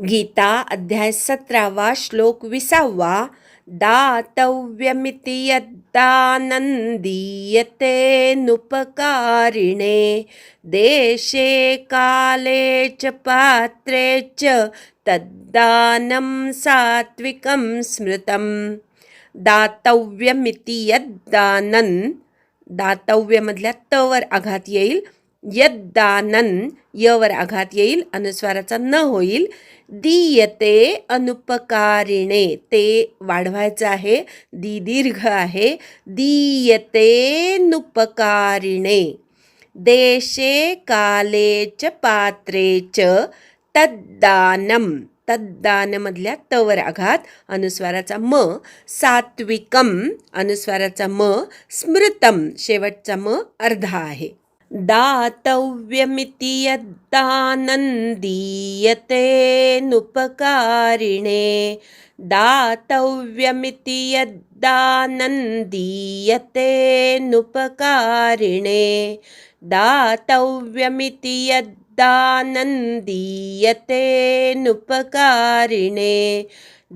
गीता अध्याय सतरावा श्लोक विसावा. दातव्यमिति यद्दानन्दीयते नुपकारिणे. देशे काले च पात्रे च तद्दानं सात्विकं स्मृतं दातव्यमिति यद्दानन् दातव्यमधल्या तवर आघात येईल. यद्दानन यवर आघात येईल अनुस्वाराचा न होईल. दीयते अनुपकारिणे ते वाढवायचं आहे दी दीर्घ आहे. दीयते नुपकारिणे देशे काले च पात्रे च तद्दानम तद्दानमधल्या तवर आघात अनुस्वाराचा म. सात्विकम अनुस्वाराचा म. स्मृतम शेवटचा म अर्धा आहे. दातव्यमिति यद्दानन्दीयते नृपकारिणे। दातव्यमिति यद्दानन्दीयते नुपकारिणे। दातव्यमिति यद् नुपकारिणे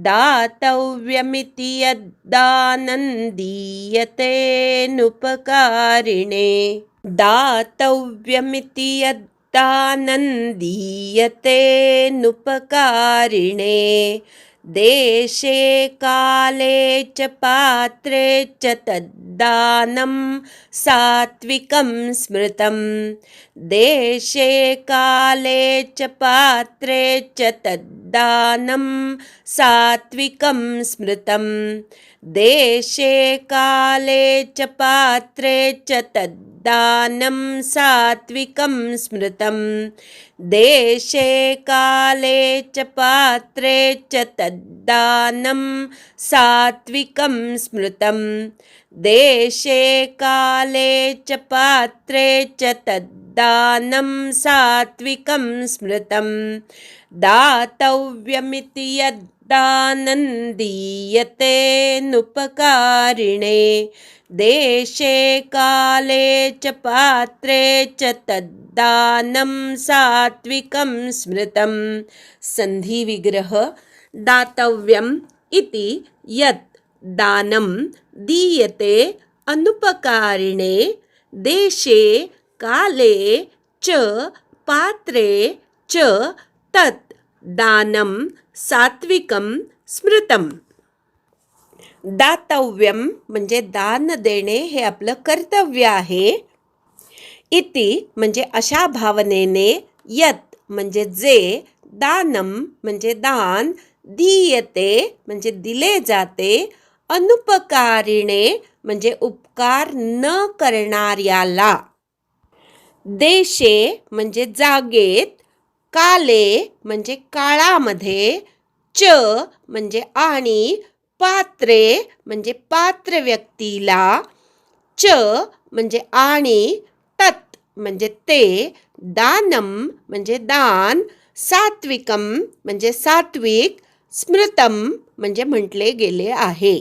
दातव्यमिति यद्दानन्दीयते नुपकारिणे दातव्यमिति यद्दानन्दीयते नुपकारिणे देशे काले च पात्रे च तद्दानं सात्विकं स्मृतं देशे काले च पात्रे च तद्दानं सात्विकं स्मृतं देशे काले च पात्रे च तद्दानं सात्विकं स्मृतं देशे काले च पात्रे च तद्दानं सात्विकं स्मृतं देशे काले च पात्रे च तद्दानं सात्विकं स्मृतं दातव्यमिति यद्दानन्दीयते नुपकारिणे। देशे काले च पात्रे च तद्दानं सात्विकं स्मृतं सन्धिविग्रह दातव्यम् इति यत् दानं दीयते अनुपकारिणे। देशे काले च पात्रे च तत् दानं सात्विकं स्मृतम. दातव्यम म्हणजे दान देणे हे आपलं कर्तव्य आहे. इति म्हणजे अशा भावनेने यत म्हणजे जे दानम म्हणजे दान दीयते म्हणजे दिले जाते अनुपकारिणे म्हणजे उपकार न करणाऱ्याला. देशे म्हणजे जागेत काले म्हणजे काळामध्ये च म्हणजे आणि पात्रे म्हणजे पात्र व्यक्तीला च म्हणजे आणि तत् म्हणजे ते दानम म्हणजे दान सात्विकम म्हणजे सात्विक स्मृतम म्हणजे म्हटले गेले आहे.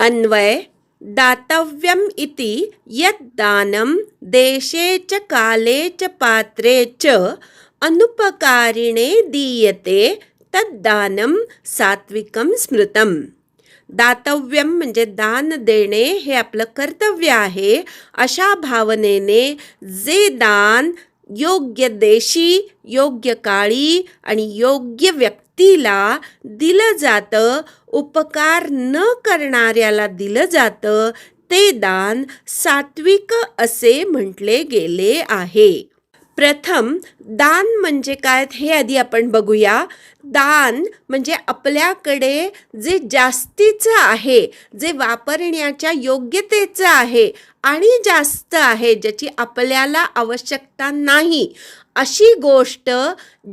अन्वय दातव्यम इति यद्दानं देशे च काले च पात्रे च अनुपकारिणे दीयते तद्दानं सात्विकं स्मृतं दातव्यम म्हणजे दान देणे हे आपलं कर्तव्य आहे. अशा भावनेने जे दान योग्य देशी योग्य काळी आणि योग्य व्यक्तीला दिलं जातं उपकार न करणाऱ्याला दिलं जातं ते दान सात्विक असे म्हटले गेले आहे. प्रथम दान म्हणजे काय? हे आधी आपण बघूया. दान म्हणजे आपल्याकडे जे जास्तीचं आहे जे वापरण्याच्या योग्यतेचं आहे आणि जास्त आहे ज्याची आपल्याला आवश्यकता नाही अशी गोष्ट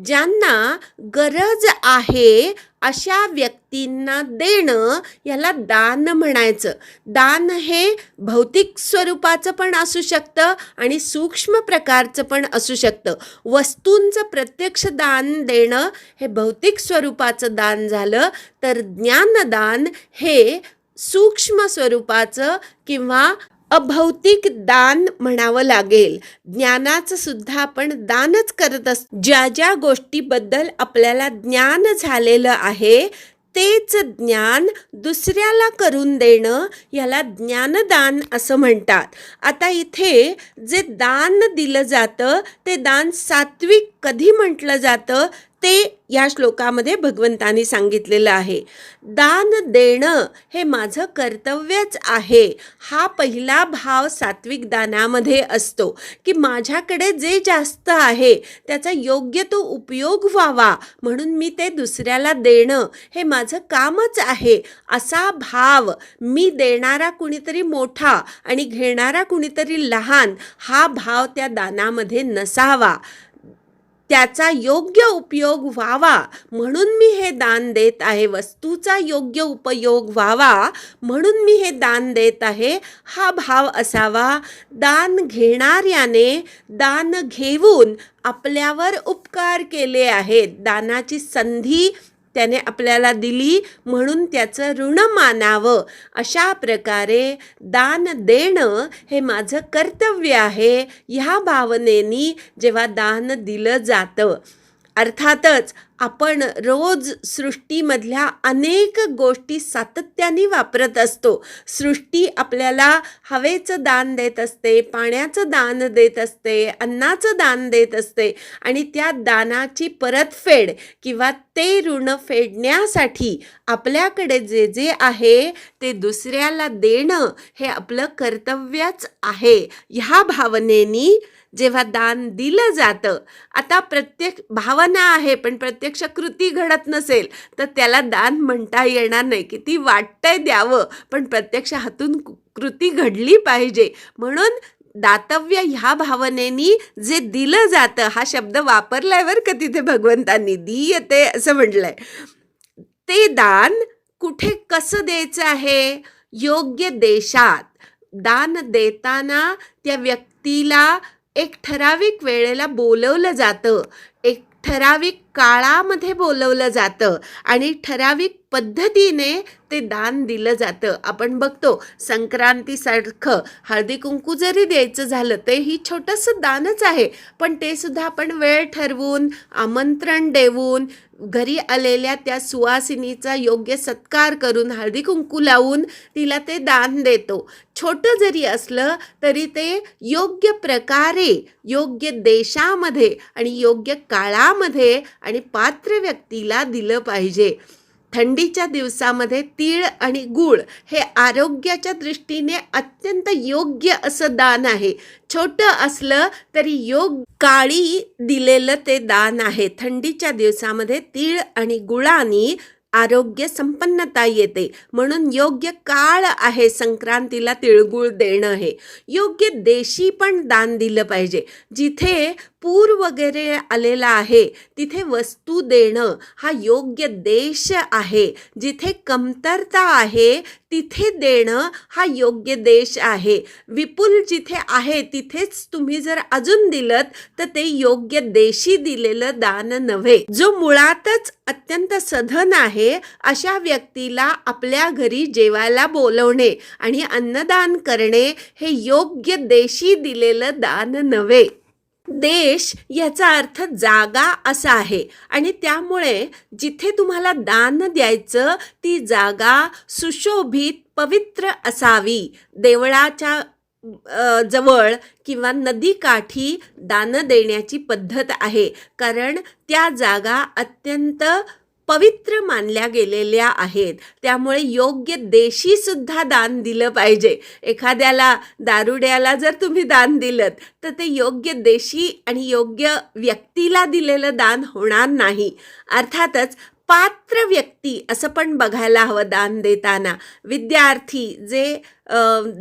ज्यांना गरज आहे अशा व्यक्तींना देणं याला दान म्हणायचं. दान हे भौतिक स्वरूपाचं पण असू शकतं आणि सूक्ष्म प्रकारचं पण असू शकतं. वस्तूंचं प्रत्यक्ष दान देणं हे भौतिक भौतिक स्वरूपाचं दान झालं तर ज्ञानदान हे सूक्ष्म स्वरूपाचं किंवा अभौतिक दान म्हणावं लागेल. ज्ञानाचं सुद्धा आपण दानच करत असतो ज्या ज्या गोष्टीबद्दल आपल्याला ज्ञान झालेलं आहे तेच ज्ञान दुसऱ्याला करून देणं याला ज्ञानदान असं म्हणतात. आता इथे जे दान दिलं जातं ते दान सात्विक कधी म्हटलं जातं? ते या श्लोकामध्ये भगवंतानी सांगितलेलं आहे. दान देणं हे माझं कर्तव्यच आहे. हा पहिला भाव सात्विक दानामध्ये असतो की माझ्याकडे जे जास्त आहे त्याचा योग्य तो उपयोग व्हावा म्हणून मी ते दुसऱ्याला देणं हे माझं कामच आहे. असा भाव मी देणारा कुणीतरी मोठा आणि घेणारा कुणीतरी लहान हा भाव त्या दानामध्ये नसावा. त्याचा योग्य उपयोग व्हावा. म्हणून मी हे दान देत आहे. वस्तूचा योग्य उपयोग व्हावा. म्हणून मी हे दान देत आहे. हा भाव असावा. दान घेणाऱ्याने दान घेऊन आपल्यावर उपकार केले आहेत. दानाची संधी त्याने आपल्याला दिली म्हणून त्याचं ऋण मानावं. अशा प्रकारे दान देणं हे माझं कर्तव्य आहे. ह्या भावनेनी जेव्हा दान दिलं जातं अर्थातच आपण रोज सृष्टीमधल्या अनेक गोष्टी सातत्याने वापरत असतो. सृष्टी आपल्याला हवेचं दान देत असते पाण्याचं दान देत असते अन्नाचं दान देत असते आणि त्या दानाची परतफेड किंवा ते ऋण फेडण्यासाठी आपल्याकडे जे जे आहे ते दुसऱ्याला देणं हे आपलं कर्तव्यच आहे. ह्या भावनेनी जेव्हा दान दिलं जातं आता प्रत्येक भावना आहे पण प्रत्यक्ष कृती घडत नसेल तर त्याला दान म्हणता येणार नाही. किती वाटतंय द्यावं पण प्रत्यक्ष हातून कृती घडली पाहिजे. म्हणून दातव्य ह्या भावनेनी जे दिलं जातं हा शब्द वापरलाय बरं का तिथे भगवंतांनी दीयते असं म्हटलंय ते दान कुठे कसं द्यायचं आहे? योग्य देशात. दान देताना त्या व्यक्तीला एक ठराविक वेळेला बोलवलं जातं. एक ठराविक काळामध्ये बोलवलं जातं आणि ठराविक पद्धतीने ते दान दिलं जातं. आपण बघतो संक्रांतीसारखं हळदी कुंकू जरी द्यायचं झालं ते ही छोटंसं दानच आहे. पण ते सुद्धा आपण वेळ ठरवून आमंत्रण देऊन घरी आलेल्या त्या सुवासिनीचा योग्य सत्कार करून हळदी कुंकू लावून तिला ते दान देतो. छोटं जरी असलं तरी ते योग्य प्रकारे योग्य देशामध्ये आणि योग्य काळामध्ये आणि पात्र व्यक्तीला दिलं पाहिजे. थंडीच्या दिवसामध्ये तीळ आणि गूळ हे आरोग्याच्या दृष्टीने अत्यंत योग्य असं दान आहे. छोटं असलं तरी योग काळी दिलेलं ते दान आहे. थंडीच्या दिवसामध्ये तीळ आणि गुळानी आरोग्य संपन्नता येते. म्हणून योग्य काळ आहे संक्रांतीला तिळगुळ देणं हे. योग्य देशी पण दान दिलं पाहिजे. जिथे पूर वगैरे आलेला आहे तिथे वस्तू देणं हा योग्य देश आहे. जिथे कमतरता आहे तिथे देणं हा योग्य देश आहे. विपुल जिथे आहे तिथेच तुम्ही जर अजून दिलं तर ते योग्य देशी दिलेलं दान नव्हे. जो मुळातच अत्यंत सधन आहे अशा व्यक्तीला आपल्या घरी जेवायला बोलवणे आणि अन्नदान करणे हे योग्य देशी दिलेलं दान नव्हे. देश याचा अर्थ जागा असा आहे. आणि त्यामुळे जिथे तुम्हाला दान द्यायचं ती जागा सुशोभित पवित्र असावी. देवळाच्या जवळ किंवा नदीकाठी दान देण्याची पद्धत आहे. कारण त्या जागा अत्यंत पवित्र मानल्या गेलेल्या आहेत. त्यामुळे योग्य देशी सुद्धा दान दिलं पाहिजे. एखाद्याला दारुड्याला जर तुम्ही दान दिलं तर ते योग्य देशी आणि योग्य व्यक्तीला दिलेलं दान होणार नाही. अर्थातच पात्र व्यक्ती असं पण बघायला हवं दान देताना. विद्यार्थी जे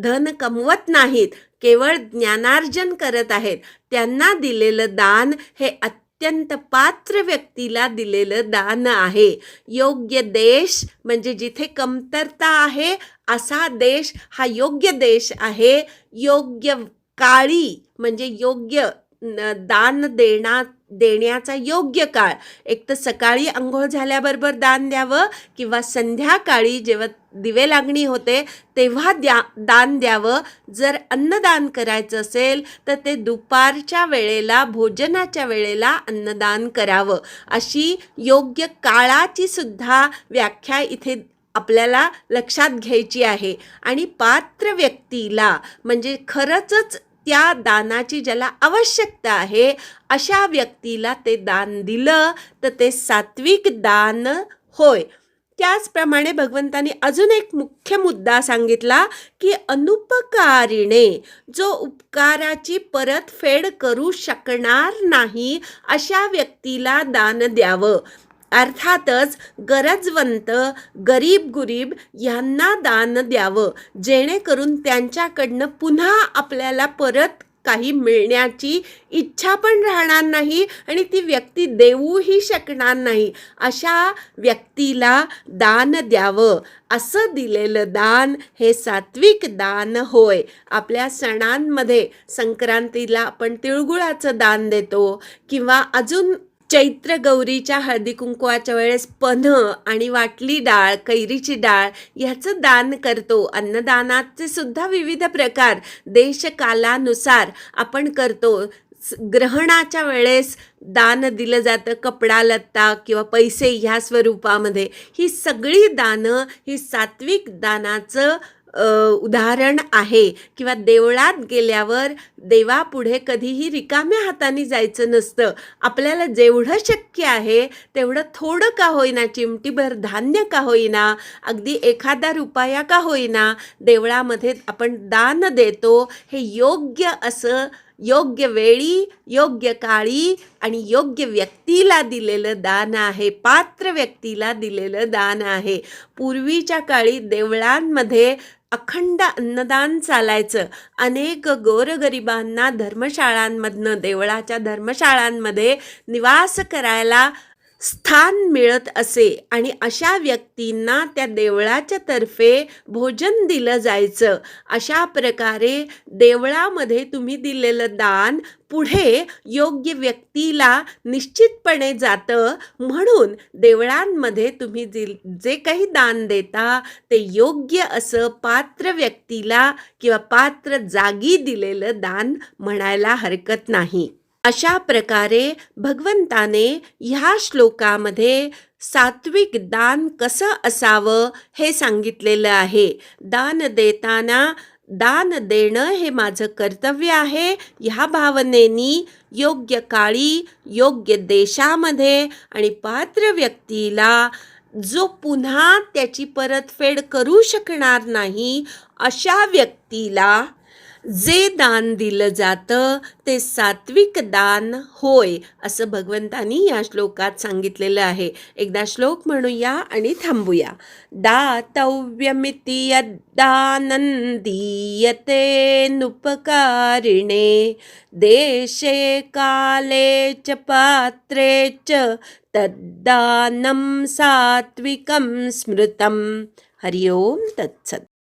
धन कमवत नाहीत केवळ ज्ञानार्जन करत आहेत त्यांना दिलेलं दान हे अत्यंत अत्यंत पात्र व्यक्तीला दिलेलं दान आहे. योग्य देश म्हणजे जिथे कमतरता आहे असा देश हा योग्य देश आहे. योग्य काळी म्हणजे योग्य न- दान देण्यात देण्याचा योग्य काळ. एक तर सकाळी आंघोळ झाल्याबरोबर दान द्यावं किंवा संध्याकाळी जेव्हा दिवे लागणी होते तेव्हा द्या दान द्यावं. जर अन्नदान करायचं असेल तर ते दुपारच्या वेळेला भोजनाच्या वेळेला अन्नदान करावं. अशी योग्य काळाची सुद्धा व्याख्या इथे आपल्याला लक्षात घ्यायची आहे. आणि पात्र व्यक्तीला म्हणजे खरंचच त्या दानाची ज्याला आवश्यकता आहे अशा व्यक्तीला ते दान दिलं तर ते सात्विक दान होय. त्याचप्रमाणे भगवंतानी अजून एक मुख्य मुद्दा सांगितला की अनुपकारिणे जो उपकाराची परतफेड करू शकणार नाही अशा व्यक्तीला दान द्यावं. अर्थातच गरजवंत गरीब गुरीब यांना दान द्यावं जेणेकरून त्यांच्याकडनं पुन्हा आपल्याला परत काही मिळण्याची इच्छा पण राहणार नाही आणि ती व्यक्ती देऊही शकणार नाही. अशा व्यक्तीला दान द्यावं. असं दिलेलं दान हे सात्विक दान होय. आपल्या सणांमध्ये संक्रांतीला आपण तिळगुळाचं दान देतो किंवा अजून चैत्र गौरीच्या हळदी कुंकवाच्या वेळेस पन्ह आणि वाटली डाळ कैरीची डाळ ह्याचं दान करतो. अन्नदानाचे सुद्धा विविध प्रकार देशकालानुसार आपण करतो. स- ग्रहणाच्या वेळेस दान दिलं जातं कपडा लत्ता किंवा पैसे ह्या स्वरूपामध्ये. ही सगळी दानं ही सात्विक दानाचं उदाहरण आहे किंवा देवळात गेल्यावर देवापुढे कधीही रिकाम्या हाताने जायचं नसतं. आपल्याला जेवढं शक्य आहे तेवढं थोडं का होईना चिमटीभर धान्य का होईना अगदी एखादा रुपया का होईना देवळामध्ये आपण दान देतो हे योग्य असं योग्य वेळी योग्य काळी आणि योग्य व्यक्तीला दिलेलं दान आहे पात्र व्यक्तीला दिलेलं दान आहे. पूर्वीच्या काळी देवळांमध्ये अखंड अन्नदान चालायचं. अनेक गोरगरिबांना धर्मशाळांमधनं देवळाच्या धर्मशाळांमध्ये निवास करायला स्थान मिळत असे आणि अशा व्यक्तींना त्या देवळाच्या तर्फे भोजन दिलं जायचं. अशा प्रकारे देवळामध्ये तुम्ही दिलेलं दान पुढे योग्य व्यक्तीला निश्चितपणे जातं. म्हणून देवळांमध्ये तुम्ही जे जे काही दान देता ते योग्य असं पात्र व्यक्तीला किंवा पात्र जागी दिलेलं दान म्हणायला हरकत नाही. अशा प्रकारे भगवंताने ह्या श्लोकामध्ये सात्विक दान कसं असावं हे सांगितलेलं आहे. दान देताना दान देणं हे माझं कर्तव्य आहे. ह्या भावनेनी योग्य काळी योग्य देशामध्ये आणि पात्र व्यक्तीला जो पुन्हा त्याची परतफेड करू शकणार नाही अशा व्यक्तीला जे दान दिलं जातं ते सात्विक दान होय असं भगवंतानी या श्लोकात सांगितलेलं आहे. एकदा श्लोक म्हणूया आणि थांबूया. दातव्यमिति यद्दानन्दीयते नुपकारिणे देशे काले च पात्रे च तद्दानं सात्विकं स्मृतं हरि ओं तत्सत्।